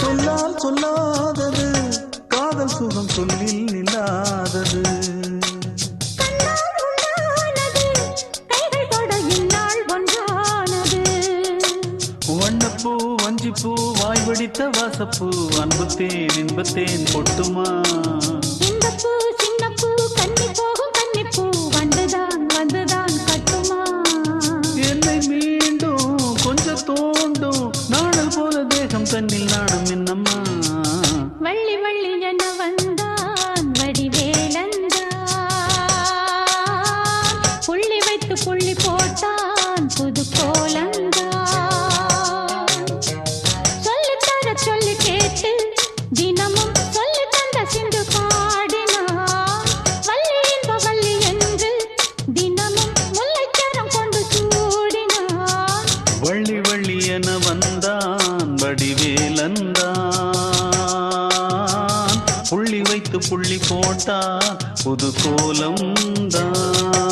சொல்லால் சொல்லாதது காதல் சுகம் சொல்லில் நில்லாதது. வண்ணப்பூ வஞ்சிப்பூ வாய் வடித்த வாசப்பூ அன்புத்தேன் இன்பத்தேன் பொட்டுமா? போல தேகம் தன்னில் நாணம் என்னம்மா. வள்ளி வள்ளி என வந்தான் வடிவேலந்தான் புள்ளி வைத்து புள்ளி போட்டான் புது கோலந்தான் சொல்லித்தர சொல்லி கேட்டு தினமும் வள்ளி வள்ளி என வந்தான். வடிவேலந்தான் புள்ளி வைத்து புள்ளி போட்டா புது கோலம் தான்